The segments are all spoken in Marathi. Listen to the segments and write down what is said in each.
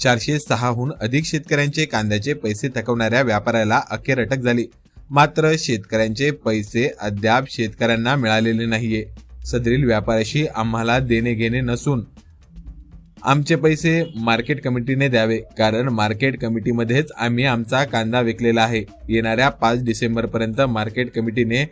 चारशे सहाहून अधिक शेतकऱ्यांचे कांद्याचे पैसे थकवणाऱ्या व्यापाऱ्याला अखेर अटक झाली. मात्र शेतकऱ्यांचे पैसे अद्याप शेतकऱ्यांना मिळालेले नाहीये. सदरील व्यापाऱ्याशी आम्हाला देणे घेणे नसून आमचे पैसे मार्केट कमिटीने द्यावे कारण मार्केट कमिटीमध्येच आम्ही आमचा कांदा विकलेला आहे. येणाऱ्या पाच डिसेंबर पर्यंत मार्केट कमिटीने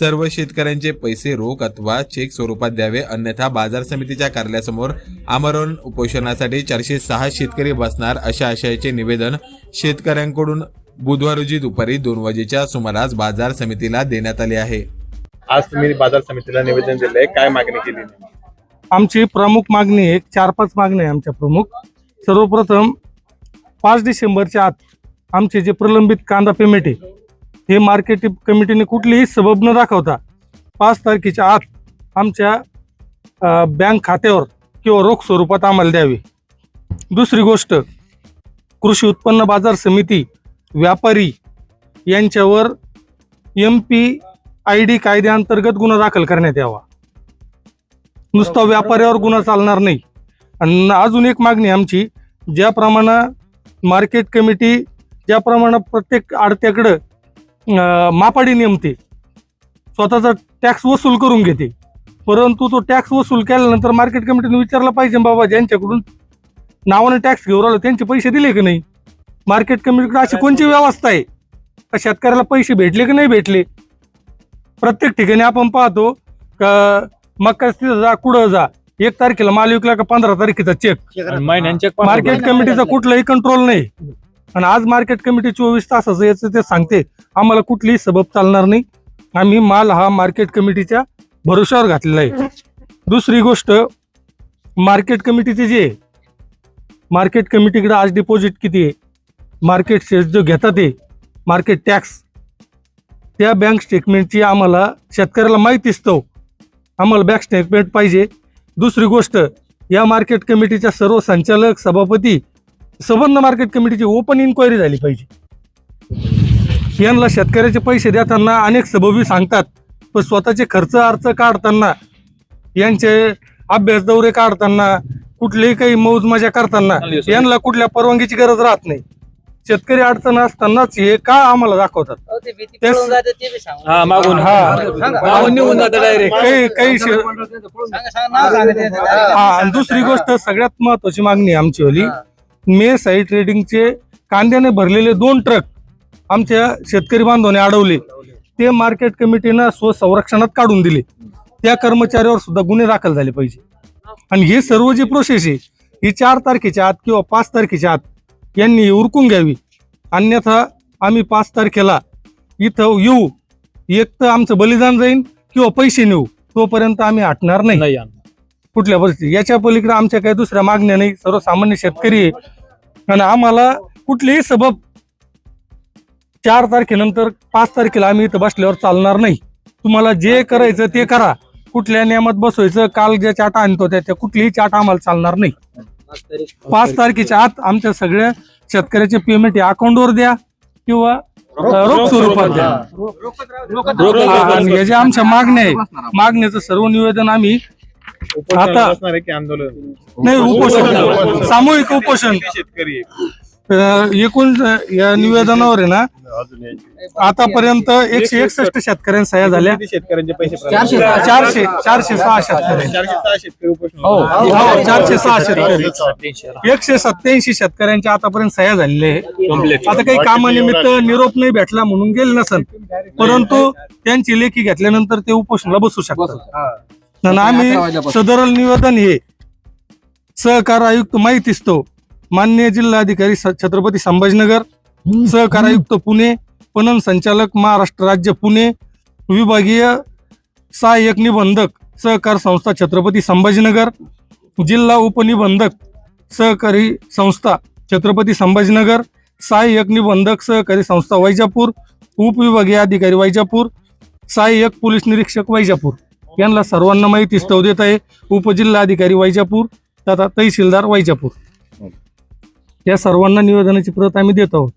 सर्व शेतकऱ्यांचे पैसे रोख अथवा चेक स्वरूपात द्यावे अन्यथा बाजार समितीच्या कार्यालयासमोर आमरण उपोषणासाठी चारशे सहा शेतकरी बसणार अशा आशयाचे निवेदन शेतकऱ्यांकडून बुधवार रोजी दुपारी दोन वाजेच्या सुमारास बाजार समितीला देण्यात आले आहे. आज तुम्ही बाजार समितीला निवेदन दिले काय मागणी केली? आमची प्रमुख मागणी आहे चार पाच मागणी आहे आमच्या प्रमुख. सर्वप्रथम पाच डिसेंबरच्या आत आमचे जे प्रलंबित कांदा पेमेंट आहे हे मार्केट कमिटीने कुठलीही सबब न दाखवता पाच तारखेच्या आत आमच्या बँक खात्यावर किंवा रोख स्वरूपात आम्हाला द्यावे. दुसरी गोष्ट कृषी उत्पन्न बाजार समिती व्यापारी यांच्यावर एम पी आय डी कायद्याअंतर्गत गुन्हा दाखल करण्यात यावा. नुसता व्यापाऱ्यावर गुन्हा चालणार नाही. आणि अजून एक मागणी आमची ज्याप्रमाणे मार्केट कमिटी ज्याप्रमाणे प्रत्येक आडत्याकडं मापाडी नेमते स्वतःचा टॅक्स वसूल करून घेते. परंतु तो टॅक्स वसूल केल्यानंतर मार्केट कमिटीने विचारलं पाहिजे बाबा ज्यांच्याकडून नावाने टॅक्स घेऊन राहिलो त्यांचे पैसे दिले की नाही? मार्केट कमिटीकडे अशी कोणची व्यवस्था आहे? का शेतकऱ्याला पैसे भेटले की नाही भेटले? प्रत्येक ठिकाणी आपण पाहतो का मका तिथं जा कुठं जा. एक तारखेला माल विकला का पंधरा तारखेचा चेक महिन्यांचे मार्केट कमिटीचा कुठलाही कंट्रोल नाही. आणि आज मार्केट कमिटी चोवीस तासाचं याचं ते सांगते. आम्हाला कुठलीही सबब चालणार नाही. आम्ही माल हा मार्केट कमिटीच्या भरोश्यावर घातलेला आहे. दुसरी गोष्ट मार्केट कमिटीचे जे आहे, मार्केट कमिटीकडे आज डिपॉझिट किती आहे? मार्केट शेअर्स जो घेतात ते मार्केट टॅक्स त्या बँक स्टेटमेंटची आम्हाला शेतकऱ्याला माहिती असतो. आम्हाला बँक स्टेटमेंट पाहिजे. दुसरी गोष्ट या मार्केट कमिटीच्या सर्व संचालक सभापती संबंध मार्केट कमिटीची ओपन इन्क्वायरी झाली पाहिजे. यांना शेतकऱ्याचे पैसे देताना अनेक सबबी सांगतात पण स्वतःचे खर्च अर्ज काढताना यांचे अभ्यास दौरे काढताना कुठलेही काही मौज मजा करताना यांना कुठल्या परवानगीची गरज राहत नाही. शेतकरी अडचण असतानाच हे का आम्हाला दाखवतात सांगा. हा मागून हा. मागून निघून जातं डायरेक्ट काही शे-. हा आणि दुसरी गोष्ट सगळ्यात महत्वाची मागणी आहे आमची होली हा. मे साई ट्रेडिंगचे कांद्याने भरलेले दोन ट्रक आमच्या शेतकरी बांधवाने अडवले ते मार्केट कमिटीनं स्वसंरक्षणात काढून दिले त्या कर्मचाऱ्यावर सुद्धा गुन्हे दाखल झाले पाहिजे आणि हे सर्व जी प्रोसेस आहे ही चार तारखेच्या आत किंवा पाच तारखेच्या आत यांनी उरकून घ्यावी. अन्यथा आम्ही पाच तारखेला इथं येऊ. एक तर आमचं बलिदान जाईल किंवा पैसे नेऊ. तोपर्यंत आम्ही हटणार नाही. कुठल्या परिस्थिती याच्या पलीकडे आमच्या काही दुसऱ्या मागण्या नाही. सर्वसामान्य शेतकरी आहे. आणि आम्हाला कुठलीही सबब चार तारखेनंतर पाच तारखेला आम्ही इथं बसल्यावर चालणार नाही. तुम्हाला जे करायचं ते करा. कुठल्या नियमात बसवायचं काल ज्या चाटा आणतो त्या कुठलीही चाट आम्हाला चालणार नाही. पाच तारखेच्या आत आमच्या सगळ्या शेतकऱ्याचे पेमेंट या अकाउंटवर द्या किंवा रोख स्वरूपात द्या. हा, आणि ज्या आमच्या मागण्या आहे. मागण्याचं सर्व निवेदन आम्ही आता- नाही उपोषण सामूहिक उपोषण. शेतकरी. एकूण या निवेदनावर आहे ना आतापर्यंत एकशे एकसष्ट शेतकऱ्यांच्या सह्या झाल्या. किती शेतकऱ्यांचे पैसे चारशे सहा. चारशे चारशे सहा शेतकरी. चारशे सहा शेतकरी उपोषण हो. चारशे सहा शेतकरी. एकशे सत्याऐंशी शेतकऱ्यांच्या आतापर्यंत सह्या झालेल्या आहे आता काही कामानिमित्त निरोप नाही भेटला म्हणून गेले नसन. परंतु त्यांची लेखी घेतल्यानंतर ते उपोषणाला बसू शकतात. आणि आम्ही सदरल निवेदन हे सहकार आयुक्त माहितीच तो मान्य जिल्हाधिकारी स- छत्रपती संभाजीनगर सहकार आयुक्त पुणे पणन संचालक महाराष्ट्र राज्य पुणे विभागीय सहाय्यक निबंधक सहकार संस्था छत्रपती संभाजीनगर जिल्हा उपनिबंधक सहकारी संस्था छत्रपती संभाजीनगर सहाय्यक निबंधक सहकारी संस्था वैजापूर उपविभागीय अधिकारी वैजापूर सहाय्यक पोलीस निरीक्षक वैजापूर. यांना सर्वांना माहिती स्तव देत आहे. उपजिल्हाधिकारी वैजापूर तथा तहसीलदार वैजापूर. या सर्वांना निवेदनाची प्रत आम्ही देत आहोत.